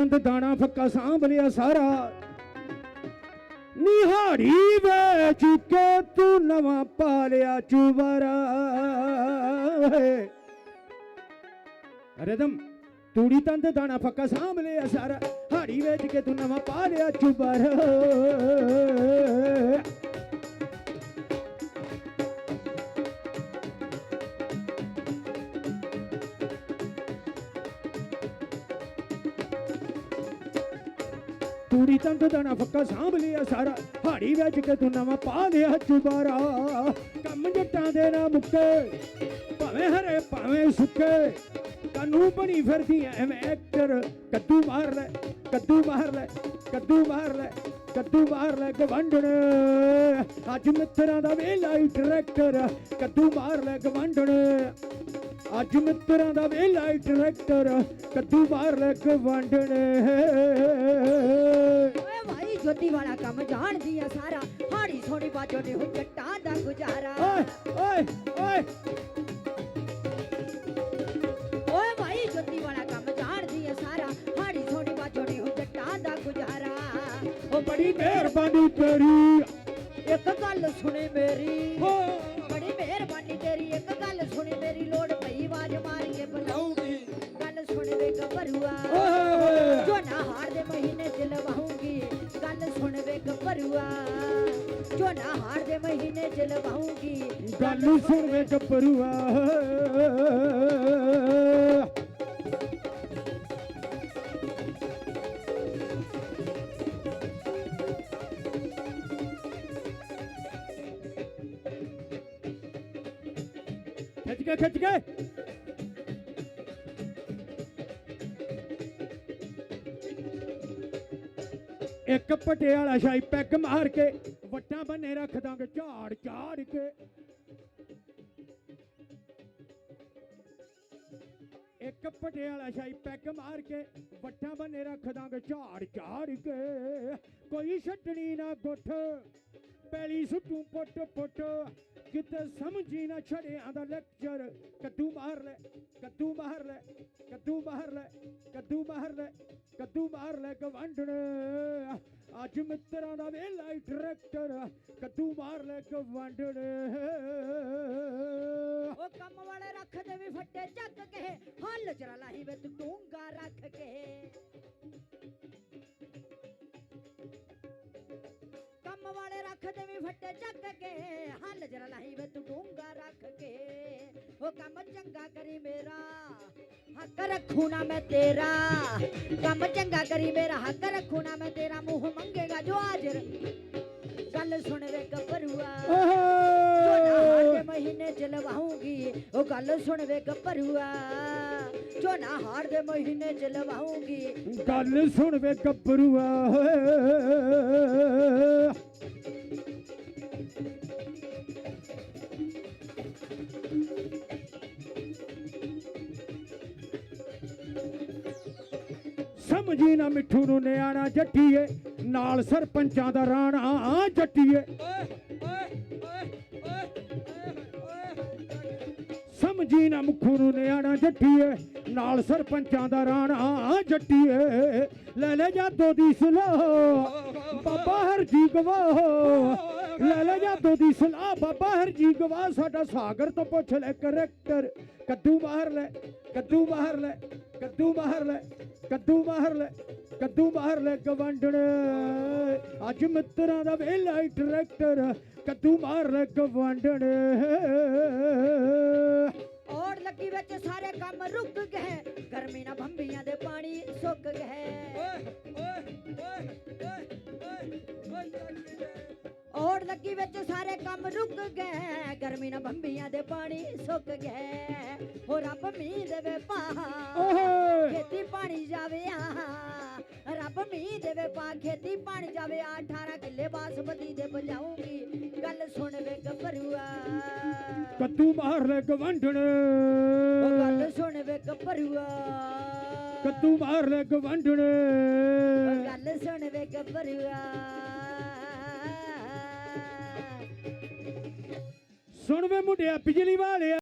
ਅੰਦ ਦਾਣਾ ਫੱਕਾ ਸਾਂਭ ਲਿਆ ਸਾਰਾ। ਨਿਹਾੜੀ ਵੇਚ ਕੇ ਤੂੰ ਨਵਾਂ ਪਾ ਲਿਆ ਚੁਬਾਰਾ ਰਦਮ ਤੂੜੀ ਤੰਦ ਦਾਣਾ ਫੱਕਾ ਸਾਂਭ ਲਿਆ ਸਾਰਾ। ਹਾੜੀ ਵੇਚ ਕੇ ਤੂੰ ਨਵਾਂ ਪਾ ਲਿਆ ਚੁਬਰਾ ਤੂੜੀ ਤੰਦ ਦਾਣਾ ਫੱਕਾ ਸਾਂਭ ਲਿਆ ਸਾਰਾ। ਹਾੜੀ ਵੇਚ ਕੇ ਤੂੰ ਨਵਾਂ ਪਾ ਲਿਆ ਚੁਬਾਰਾ। ਕੰਮ ਜੱਟਾਂ ਦੇ ਨਾ ਮੁੱਕੇ, ਭਾਵੇਂ ਹਰੇ, ਭਾਵੇਂ ਸੁੱਕੇ। ਕਾਨੂੰ ਬਣੀ ਫਿਰਦੀ ਐਵੇਂ ਐਕਟਰ, ਕੱਦੂ ਮਾਰ ਲੈ, ਕੱਦੂ ਮਾਰ ਲੈ, ਕੱਦੂ ਮਾਰ ਲੈ, ਕੱਦੂ ਮਾਰ ਲੈ ਗਵੰਡਣ ਅੱਜ ਮਿੱਤਰਾਂ ਦਾ ਵੇਲਾ ਹੀ ਡਾਇਰੈਕਟਰ ਕੱਦੂ ਮਾਰ ਲੈ ਗਵੰਡਣ ਅੱਜ ਮਿੱਤਰਾਂ ਦਾ ਵੇਲਾ ਹੀ ਡਾਇਰੈਕਟਰ ਕੱਦੂ ਮਾਰ ਲੈ ਗਵੰਡਣ ਓਏ ਜੋਤੀ ਵਾਲਾ ਕੰਮ ਜਾਣਦੀ ਆ ਸਾਰਾ। ਹਾੜੀ ਸੋਣੀ ਬਾਜੋ ਨੇ ਹੋ ਜੱਟਾਂ ਦਾ ਗੁਜ਼ਾਰਾ। ਓਏ ਓਏ ਓਏ। ਓਏ ਭਾਈ ਜੋਤੀ ਵਾਲਾ ਕੰਮ ਜਾਣਦੀ ਆ ਸਾਰਾ। ਹਾੜੀ ਸੋਣੀ ਬਾਜੋ ਨੇ ਹੋ ਜੱਟਾਂ ਦਾ ਗੁਜ਼ਾਰਾ। ਉਹ ਬੜੀ ਮਿਹਰਬਾਨੀ ਤੇਰੀ। ਇੱਕ ਗੱਲ ਸੁਣੇ ਮੇਰੀ। ਹੋ। ਗੱਭਰੂਆ ਝੋਨਾ ਹਾੜ ਦੇ ਮਹੀਨੇ ਚ ਲਵਾਉਂਗੀ। ਗੱਲ ਸੁਣ ਵੇ ਗੱਭਰੂਆ ਖਿੱਚ ਕੇ ਖਿੱਚ ਕੇ। ਇੱਕ ਪਟਿਆਲਾ ਸ਼ਾਹੀ ਪੈਗ ਮਾਰ ਕੇ ਵੱਟਾਂ ਬੰਨੇ ਰੱਖ ਦਾਂਗੇ ਝਾੜ ਝਾੜ ਕੇ। ਇੱਕ ਪਟਿਆਲਾ ਸ਼ਾਹੀ ਪੈਗ ਮਾਰ ਕੇ ਵੱਟਾਂ ਬੰਨੇ ਰੱਖ ਦਾਂਗੇ ਝਾੜ ਝਾੜ ਕੇ। ਕੋਈ ਛੱਡਣੀ ਨਾ ਗੁੱਠ, ਪੈਲੀ ਸੁੱਟੂ ਪੁੱਟ ਪੁੱਟ। ਕਿਤੇ ਸਮਝੀ ਨਾ ਛੜਿਆਂ ਦਾ ਲੈਕਚਰ ਕੱਦੂ ਮਾਰ ਲੈ, ਕੱਦੂ ਮਾਰ ਲੈ, ਕੱਦੂ ਮਾਰ ਲੈ, ਕੱਦੂ ਮਾਰ ਲੈ, ਕੱਦੂ ਮਾਰ ਲੈ ਗਵੰਡਣ ਅੱਜ ਮਿੱਤਰਾਂ ਦਾ ਵੇਲਾ ਹੀ ਡਾਇਰੈਕਟਰ ਕੱਦੂ ਮਾਰ ਲੈ ਕੇ ਗਵੰਡਣ ਉਹ ਕੰਮ ਵਾਲੇ ਰੱਖ ਦੇ ਵੀ ਫੱਟੇ, ਚੱਕ ਕੇ ਹੱਲ ਜਰਾ ਲਾਹੀ ਵੇ ਡੂੰਗਾ ਰੱਖ ਕੇ। ਵਾਲੇ ਰੱਖ ਦੇ ਵੀ ਫੱਟੇ ਚੱਕ ਕੇ ਹੱਲ ਜਰਾ ਲਾਹੀ ਵੇ ਤੂੰ ਡੂੰਗਾ ਰੱਖ ਕੇ। ਉਹ ਕੰਮ ਚੰਗਾ ਕਰੀ ਮੇਰਾ ਹੱਕ ਰੱਖੂ ਨਾ ਮੈਂ ਤੇਰਾ। ਕੰਮ ਚੰਗਾ ਕਰੀ ਮੇਰਾ ਹੱਕ ਰੱਖੂ ਨਾ ਮੈਂ ਤੇਰਾ ਮੂੰਹ ਮੰਗੇਗਾ ਜੋ ਹਾਜ਼ਰ। ਗੱਲ ਸੁਣ ਵੇ ਗੱਭਰੂਆ ਦੇ ਮਹੀਨੇ ਚ ਲਵਾਉਂਗੀ ਉਹ ਗੱਲ ਸੁਣ ਵੇ ਗੱਭਰੂਆ ਝੋਨਾ ਹਾੜ ਦੇ ਮਹੀਨੇ ਚ ਲਵਾਉਂਗੀ। ਗੱਲ ਸੁਣ ਵੇ ਗੱਭਰੂਆ ਸਮਝੀ ਨਾ ਮਿੱਠੂ ਨੂੰ ਨਿਆਣਾ ਜੱਟੀਏ ਨਾਲ ਸਰਪੰਚਾਂ ਦਾ ਰਾਣਾ ਜੱਟੀਏ। ਸਮਝੀ ਨਾ ਮੁਖੂ ਨੂੰ ਨਿਆਣਾ ਜੱਟੀਏ ਨਾਲ ਸਰਪੰਚਾਂ ਦਾ ਰਾਣਾ ਜੱਟੀਏ ਲੈ ਲੈ ਜਾਦੋ ਦੀ ਸਲਾਹ ਬਾਬਾ ਹਰਜੀ ਗਵਾਹ ਲੈ ਲੈ ਜਾਦੋ ਦੀ ਸਲਾਹ ਬਾਬਾ ਹਰਜੀ ਗਵਾਹ ਸਾਡਾ ਸਾਗਰ ਤੋਂ ਪੁੱਛ ਲੈ ਕਰੈਕਟਰ। ਕੱਦੂ ਬਾਹਰ ਲੈ, ਕੱਦੂ ਬਾਹਰ ਲੈ, ਕੱਦੂ ਬਾਹਰ ਲੈ, ਕੱਦੂ ਬਾਹਰ ਲੈ, ਕੱਦੂ ਬਾਹਰ ਲੈ ਗਵੰਡਣ। ਅੱਜ ਮਿੱਤਰਾਂ ਦਾ ਵੇਲਾ ਹੀ ਡਾਇਰੈਕਟਰ ਕੱਦੂ ਬਾਹਰ ਲੈ ਗਵੰਡਣ। ਕੰਮ ਰੁਕ ਗਏ। ਗਰਮੀ ਨਾਲ ਭੰਬੀਆਂ ਦੇ ਪਾਣੀ ਸੁੱਕ ਗਏ। ਔੜ ਲੱਗੀ ਵਿੱਚ ਸਾਰੇ ਕੰਮ ਰੁਕ ਗਏ। ਗਰਮੀ ਨਾਲ ਭੰਬੀਆਂ ਦੇ ਪਾਣੀ ਸੁੱਕ ਗਏ। ਹੋ ਰੱਬ ਮੀਂਹ ਦੇਵੇ ਪਾ ਖੇਤੀ ਪਾਣੀ ਜਾਵੇ ਆ। ਰੱਬ ਮੀਂਹ ਦੇਵੇ ਪਾ ਖੇਤੀ ਪਾਣੀ ਜਾਵੇ ਆ। 18 ਕਿੱਲੇ ਬਾਸਮਤੀ ਦੇ ਬਜਾਉਂਗੀ ਗੱਲ ਸੁਣ ਵੇ ਗੱਭਰੂਆ। ਕੱਦੂ ਮਾਰ ਲੈ ਗਵੰਡਣ ਉਹ ਗੱਲ ਸੁਣ ਵੇ ਗੱਭਰੂਆ। ਕੱਦੂ ਮਾਰ ਲੈ ਗਵੰਡਣ ਉਹ ਗੱਲ ਸੁਣ ਵੇ ਸੁਣ ਵੇ ਮੁੰਡਿਆ ਬਿਜਲੀ ਵਾਲਿਆ।